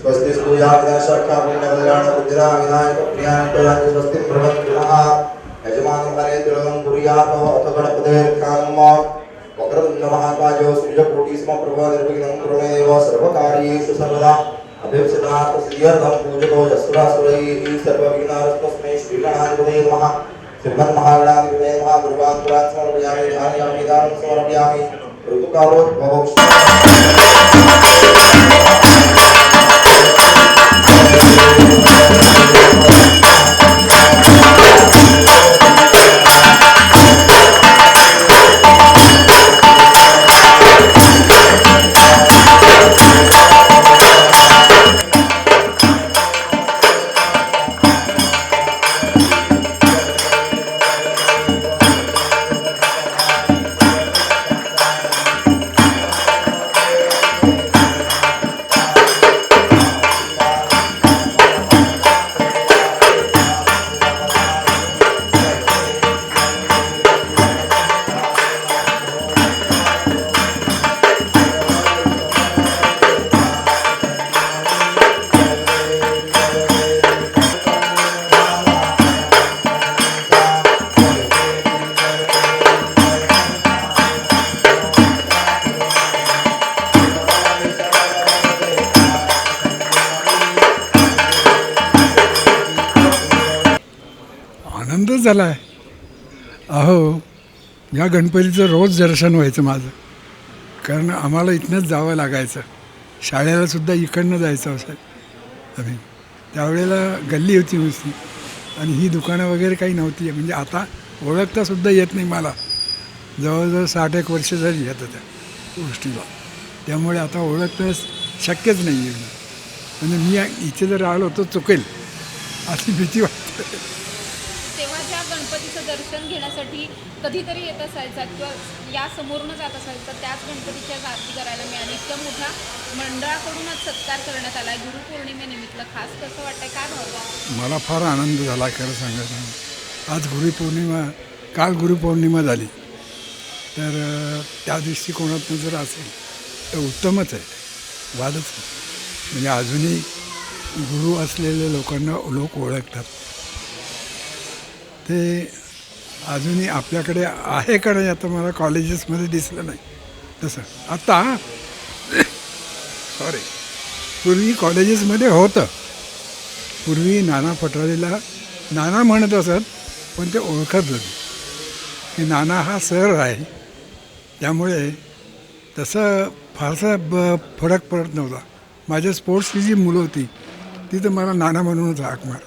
स्वस्ति स्तूया विनाशाख्या पुण्यकल्याण बुद्धिरा विनायक प्रियाय कल्याण स्वस्ति प्रभन्तिनः यजमान हरे तिलकं कुर्यात् अथ गणपते गणपतेर्कामम् वक्रतुण्ड महाकायो सूर्यकोटिस्म प्रभा निर्विघ्नं कुरुमेव सर्वकार्येषु सर्वदा अभिप्सितात् सिद्ध्यर्थं पूजको यस्त्रासुरैः सर्वविघ्नास्तस्मै श्रीगणाधिपते नमः श्रीमन्महागणाधिपते नमः दुर्वाङ्कुरात् समर्पयामि ध्यायामि दानं समर्पयामि ऋतुकालो आनंदच झाला आहे. अहो या गणपतीचं रोज दर्शन व्हायचं माझं. कारण आम्हाला इथनंच जावं लागायचं. शाळेलासुद्धा इकडनं जायचं असं. आम्ही. त्यावेळेला गल्ली होती नुसती. आणि ही दुकानं वगैरे काही नव्हती. म्हणजे आता ओळखतासुद्धा येत नाही मला. जवळजवळ साठ एक वर्ष झाली येतं त्या गोष्टीला. त्यामुळे आता ओळखणं शक्यच नाही आहे म्हणजे मी इथे जर आलो तर चुकेल. अशी भीती वाटते. ह्या गणपतीचं दर्शन घेण्यासाठी कधीतरी येत असायचा किंवा या समोरून जात असायचा त्याच गणपतीच्या आज आरती करायला मिळाली इतक्या मोठ्या मंडळाकडूनच सत्कार करण्यात आला. आहे गुरुपौर्णिमेनिमित्त खास कसं वाटतंय? काय भावना? मला फार आनंद झाला खरं सांगायचं आज गुरुपौर्णिमा काल गुरुपौर्णिमा झाली. तर त्या दृष्टिकोनातून जर असेल तर उत्तमच आहे. वादच म्हणजे अजूनही गुरु असलेले लोकांना लोक ओळखतात. ते अजूनही आपल्याकडे आहे का नाही आता मला कॉलेजेसमध्ये दिसलं नाही. तसं. आता सॉरी पूर्वी कॉलेजेसमध्ये होतं. पूर्वी नाना पटोलेला नाना म्हणत असत पण ते ओळखत होते. की नाना हा सर आहे. त्यामुळे तसं फारसा ब फरक पडत नव्हता. माझ्या स्पोर्ट्सची जी मुलं होती ती तर मला नाना म्हणूनच हाक मार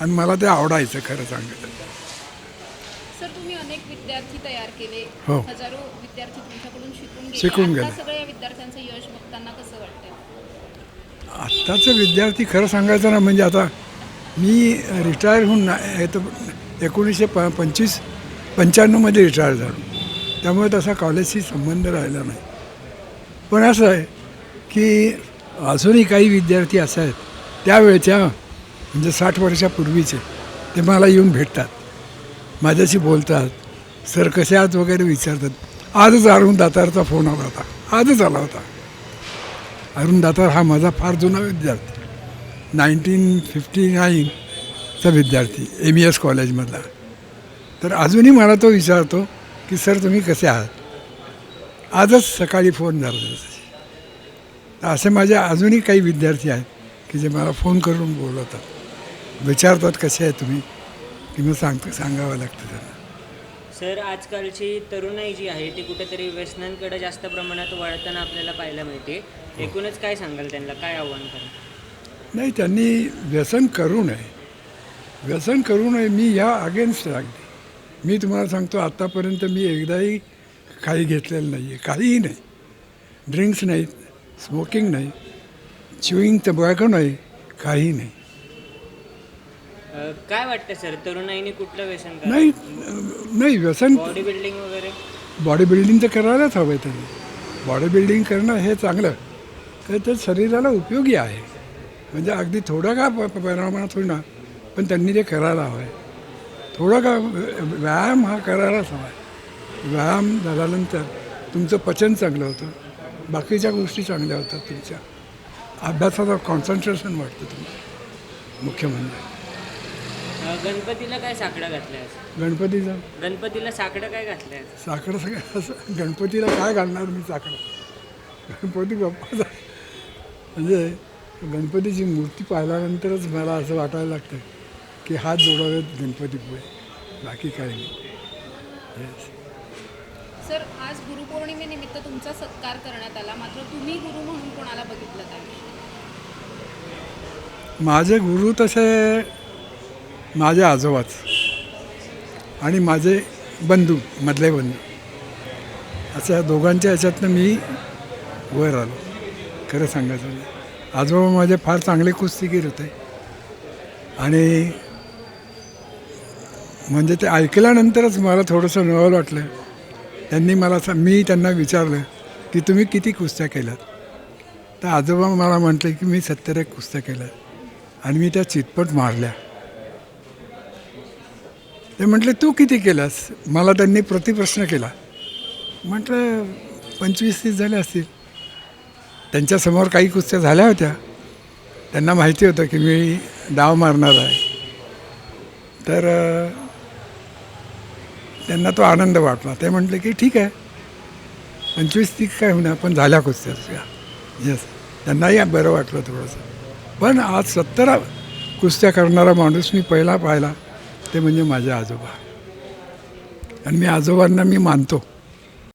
आणि मला ते आवडायचं खरं सांगायचं सर तुम्ही अनेक विद्यार्थी तयार केले. हो. हजारो विद्यार्थी तुमच्याकडून शिकून गेले. शिकून आता गेले. सगळ्या विद्यार्थ्यांचं यश बघताना कसं वाटतंय? आत्ताचं विद्यार्थी खरं सांगायचं ना म्हणजे आता मी रिटायर होऊन ना हे तर एकोणीसशे प पंचवीस पंच्याण्णवमध्ये रिटायर झालो. त्यामुळे तसा कॉलेजशी संबंध राहिला नाही. पण असं आहे की अजूनही काही विद्यार्थी असे आहेत. त्यावेळच्या म्हणजे साठ वर्षापूर्वीचे ते मला येऊन भेटतात. माझ्याशी बोलतात. सर कसे आहात? वगैरे विचारतात. आजच अरुण दातारचा फोन आला होता. आजच आला होता. अरुण दातार हा माझा फार जुना विद्यार्थी. नाईन्टीन फिफ्टी नाईनचा विद्यार्थी एम ई एस कॉलेजमधला तर अजूनही मला तो विचारतो की सर तुम्ही कसे आहात? आजच सकाळी फोन झाला तर असे माझे अजूनही काही विद्यार्थी आहेत की जे मला फोन करून बोलवतात. विचारतात कसे आहे तुम्ही? की मग सांगतो सांगावं लागतं त्यांना सर आजकालची तरुणाई जी आहे ती कुठेतरी व्यसनांकडे जास्त प्रमाणात वळताना आपल्याला पाहायला मिळते. एकूणच काय सांगाल त्यांना? काय आव्हान कराल? नाही त्यांनी व्यसन करू नये. व्यसन करू नये मी ह्या अगेन्स्ट लागते मी तुम्हाला सांगतो आत्तापर्यंत मी एकदाही काही घेतलेलं नाही आहे काहीही नाही. ड्रिंक्स नाहीत स्मोकिंग नाही च्युईंग टबॅको नाही काही नाही. काय वाटतं सर? तरुणाईने कुठलं व्यसन नाही नाही व्यसन बॉडी बिल्डिंग वगैरे? बॉडी बिल्डिंग तर करायलाच हवं आहे त्यांनी. बॉडी बिल्डिंग करणं हे चांगलं. तर ते शरीराला उपयोगी आहे. म्हणजे अगदी थोडं का प- प- प्रमाणात होईना पण त्यांनी ते करायला हवं आहे थोडं का व्य- व्यायाम हा करायलाच हवा आहे व्यायाम झाल्यानंतर तुमचं पचन चांगलं होतं. बाकीच्या गोष्टी चांगल्या होतात तुमच्या. अभ्यासाचं कॉन्सन्ट्रेशन वाटतं तुम्हाला मुख्य म्हणजे. गणपतीला काय साकडं घातलंय आज? गणपतीचा? गणपतीला साकडं काय घातलंय आज? साखर सगळं असं. गणपतीला काय घालणार मी साखर गणपती बाप्पाचा. म्हणजे गणपतीची मूर्ती पाहिल्यानंतरच मला असं वाटायला लागतं की हात जोडावेत गणपती पुढे. बाकी काही नाही. Yes. सर आज गुरुपौर्णिमेनिमित्त तुमचा सत्कार करण्यात आला. मात्र तुम्ही गुरु म्हणून कोणाला बघितलं काय माझे गुरु तसे माझे आजोबाच आणि माझे बंधू मधले बंधू. अशा दोघांच्या ह्याच्यातनं मी वर आलो. खरं सांगायचं म्हणजे आजोबा माझे फार चांगले कुस्तीगीर होते. आणि म्हणजे ते ऐकल्यानंतरच मला थोडंसं नवल वाटलं. त्यांनी मला असं मी त्यांना विचारलं की तुम्ही किती कुस्त्या केल्यात? तर आजोबा मला म्हटले की मी सत्तर एक कुस्त्या केल्या आणि मी त्या चितपट मारल्या. ते म्हटले तू किती केलास? मला त्यांनी प्रतिप्रश्न केला. म्हटलं पंचवीस तीस झाले असतील. त्यांच्यासमोर काही कुस्त्या झाल्या होत्या. त्यांना माहिती होतं की मी डाव मारणार आहे. तर त्यांना तो आनंद वाटला. ते म्हटले की ठीक आहे. पंचवीस तीस काय होणार पण झाल्या कुस्त्या येस त्यांनाही बरं वाटलं थोडंसं. पण आज सत्तर कुस्त्या करणारा माणूस मी पहिला पाहिला. ते म्हणजे माझे आजोबा. आणि मी आजोबांना मी मानतो.